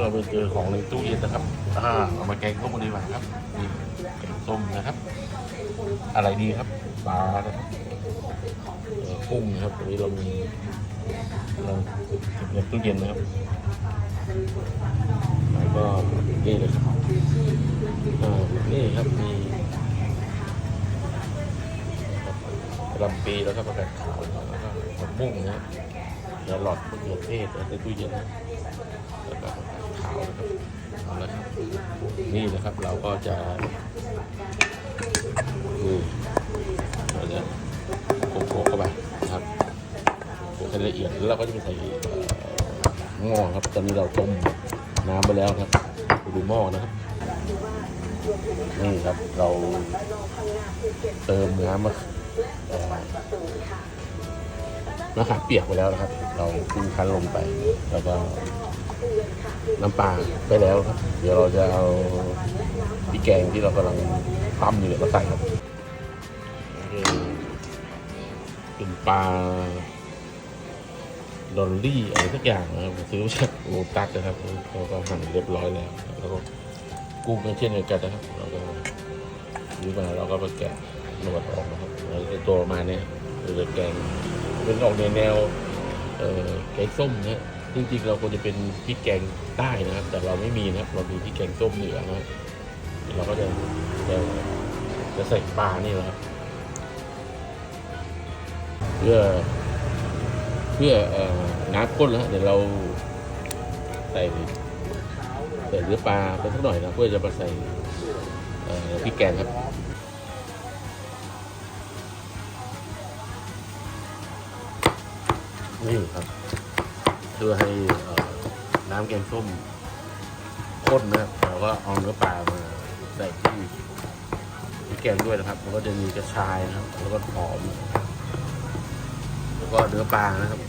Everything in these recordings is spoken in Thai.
เราไปเจอของในตู้เย็นนะครับ อ่าเอามาแกงส้มกันดีกว่าครับนี่แกงส้มนะครับ อะไรดีครับปลานะครับกุ้งนะครับวันนี้เรามีเราเก็บในตู้เย็นนะครับแล้วก็นี่เลยครับอ่านี่ครับมีลำปีแล้วก็ประกาศขาวแล้วก็ผักบุ้งนะครับแครอทมะเขือเทศในตู้เย็นนะแล้วก็าวนะครับนี่นะครับเราก็จะนี่เราจะโขกเข้าไปนะครับโขกให้ละเอียดแล้วเราก็จะไปใส่หม้อครับ ตอนนี้เราต้มน้ำไปแล้วครับไปดูหม้อนะครับนี่ครับเราเติมน้ำมะเอ่อ มะขามเปียกไปแล้วนะครับ เราปรุงคั้นลงไป แล้วก็น้ำปลาไปแล้วครับ เดี๋ยวเราจะเอาพริกแกงที่เรากำลังตำอยู่เนี่ยมาใส่ครับเป็นปลาดอลลี่อะไรสักอย่างนะครับซื้อมาจากโลตัสนะครับเขาก็หั่นเรียบร้อยแล้ว แล้วก็กุ้งก็เช่นเดียวกันนะครับเราก็ซื้อมาเราก็ไปแกะหนวดออกนะครับแล้วตัวมาเนี้ยเราจะแกง เป็นออกในแนวแกงส้มนี่ยจริงๆเราควรจะเป็นพริกแกงใต้นะครับ แต่เราไม่มีนะครับ เรามีพริกแกงส้มเหนือนะเราก็จะจะจะใส่ปลานี่แหละครับเพื่อเพื่อเอ่อน้ำข้นแล้วเดี๋ยวเราใส่ใส่เนื้อปลาไปสักหน่อยนะเพื่อจะมาใส่พริกแกงครับ นี่ครับ เพื่อให้น้ำแกงส้มข้นนะครับเราก็เอาเนื้อปลามาใส่ที่พริกแกงด้วยนะครับ มันก็จะมีกระชายนะครับ แล้วก็หอม แล้วก็เนื้อปลานะครับ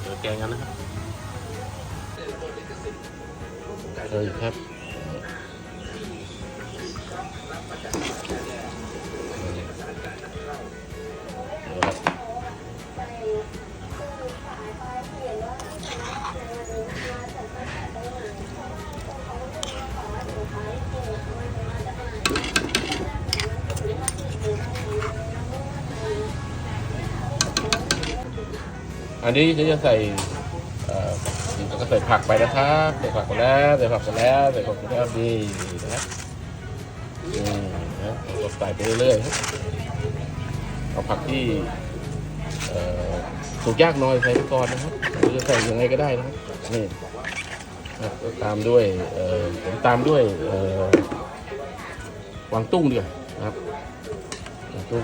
เดี๋ยวแกงกันนะครับ เลยครับ อันนี้ฉันจะใส่แล้วก็ใส่ผักไปนะครับใส่ผักไปแล้วใส่ผักไปแล้วใส่ผักไปแล้วดีนะครับนี่นะเราใส่ไปเรื่อยๆเอาผักที่สุกยากน้อยใส่ไปก่อนนะครับหรือจะใส่ยังไงก็ได้นะครับนี่นะก็ตามด้วยเออผมตามด้วยเออวางตุ้งดีกว่านะครับวางตุ้ง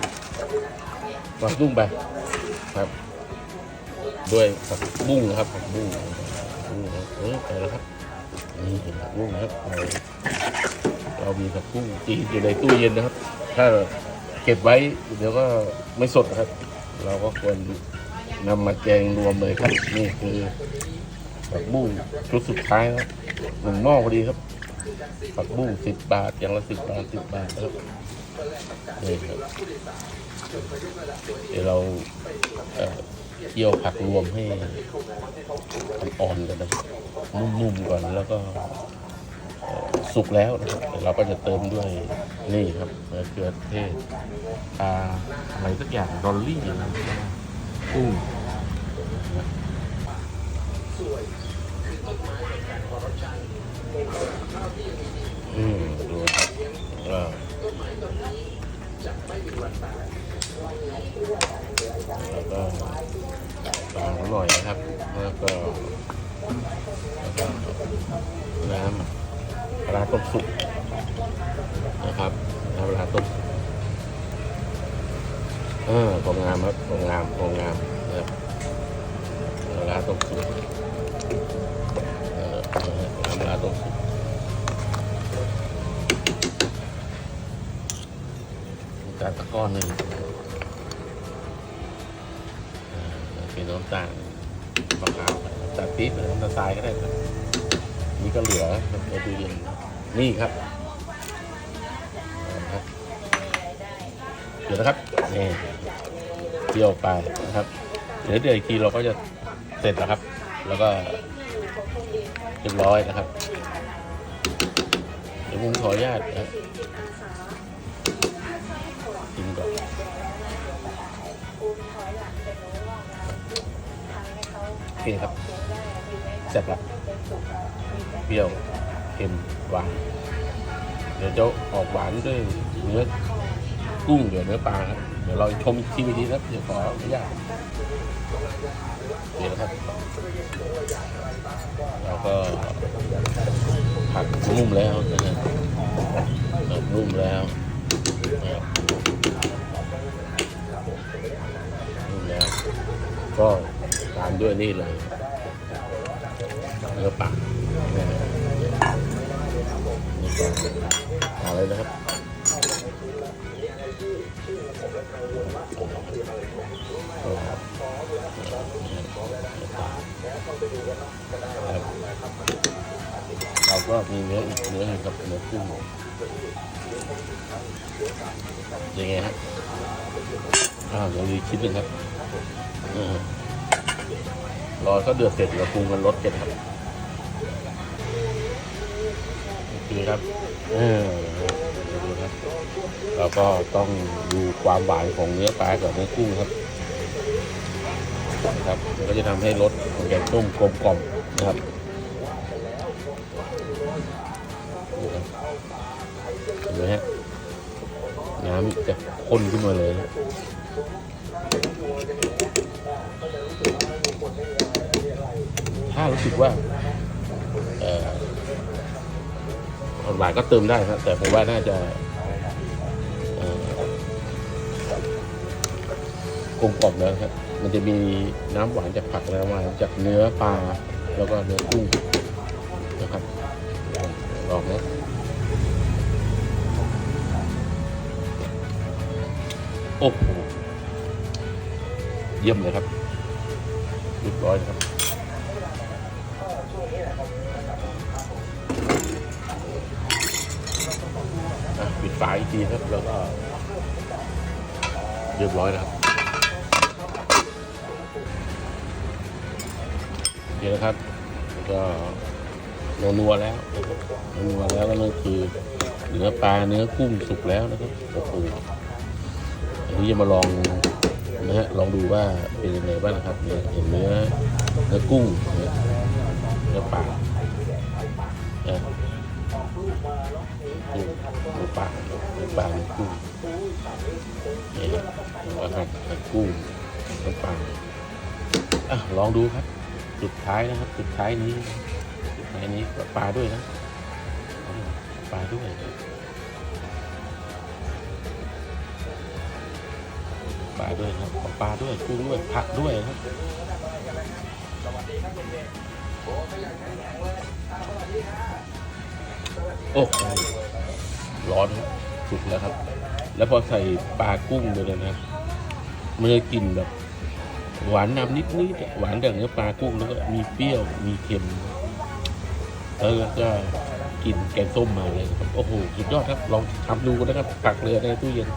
วางตุ้งไปครับ ด้วยผักบุ้งนะครับผักบุ้งบุ้งเออไปแล้วครับนี่เป็นผักบุ้งนะครับเรามีผักบุ้งจีนอยู่ในตู้เย็นนะครับ ถ้าเก็บไว้เดี๋ยวก็ไม่สดนะครับ เราก็ควรนำมาแกงรวมเลยครับนี่คือผักบุ้งชุดสุดท้ายครับหนึ่งหม้อพอดีครับผักบุ้งสิบบาทอย่างละสิบบาทสิบบาทครับนี่ครับเดี๋ยวเรา เคี่ยวผักรวมให้อ่อนๆกันนะนุ่มๆก่อนแล้วก็สุกแล้วนะครับเราก็จะเติมด้วยนี่ครับเกลือเทศปลาอะไรสักอย่างดอลลี่นะครับกุ้งนไม้ ลาต้มสุกนะครับน้ำปลาต้มเออของงามครับของงามของงามนะครับปลาต้มสุกเออน้ำปลาต้มสุกจานตะก้อนหนึ่งเป็นน้ำตาลมะพร้าวน้ำตาลปี๊บหรือน้ำตาลทรายก็ได้ครับนี่ก็เหลือครับในตู้เย็น นี่ครับเดี๋ยวนะครับนี่เที่ยวไปนะครับเดี๋ยวเดี๋ยวอีกทีเราก็จะเสร็จแล้วครับ แล้วก็เรียบร้อยนะครับ เดี๋ยวผมขออนุญาตนะครับกินก่อนโอเคครับแซ่บละเปรี้ยว เค็มหวานเดี๋ยวจะออกหวานด้วยเนื้อกุ้งเดี๋ยวเนื้อปลาครับเดี๋ยวเราชมอีกทีทีครับเดี๋ยวขออนุญาตเดี๋ยวครับเราก็ผัดนุ่มแล้วนะครับเริ่มนุ่มแล้วนะนุ่มแล้ว ก็ตามด้วยนี่เลยเนื้อปลา อาเลยนะครับครับเราก็มีเนื้ออีกเนื้อหนึ่งกับเนื้อกุ้งยังไงฮะอ้าวยังมีคิดหนึ่งครับรอก็เดือดเสร็จเราปรุงกันรสกันครับ โอเครับ เออดูครับเราก็ต้องดูความหวานของเนื้อปลากับเนื้อกุ้งครับนะครับมันก็จะทำให้รสของแกงส้มกลมกล่อมนะครับดูครับเห็นไหมฮะน้ำจะข้นขึ้นมาเลยถ้ารู้สึกว่า หวานก็เติมได้ครับ แต่ผมว่าน่าจะเอ่อกลมกล่อมแล้วครับ มันจะมีน้ำหวานจากผักแล้วมาจากเนื้อปลาแล้วก็เนื้อกุ้งนะครับลองนะโอ้โหเยี่ยมเลยครับเรียบร้อยครับ ฝาอีกทีครับแล้วก็เรียบร้อยนะครับโอเคนะครับแล้วก็นัวแล้วรวัวแล้วก็นั่นคือเนื้อปลาเนื้อกุ้งสุกแล้วนะครับโอ้โหอันนี้จะมาลองนะฮะลองดูว่าเป็นยังไงบ้างนะครับเนี่ยเห็นเนื้อเนื้อกุ้งเนี่ยเนื้อปลานะ กุ้งเนื้ปลาเนื้ปลาเนื้อกุ้งนี่ครับอาหารผัดกุ้งน้ปลาอะลองดูครับ สุดท้ายนะครับ สุดท้ายนี้สุดท้ายนี้ก็ปลาด้วยนะปลาด้วยปลาด้วยครับปลาด้วยกุ้งด้วยผักด้วยครับโอ้ ร้อนครับสุดแล้วครับ แล้วพอใส่ปลากุ้งไปเลยนะมันจะกลิ่นแบบ หวานนำนิดนิดหวานจากเนื้อปลากุ้งแล้วก็มีเปรี้ยวมีเค็มแล้วก็กินแกงส้มมาเลยครับโอ้โหสุดยอดครับลองทำดูนะครับปักเรือในตู้เย็น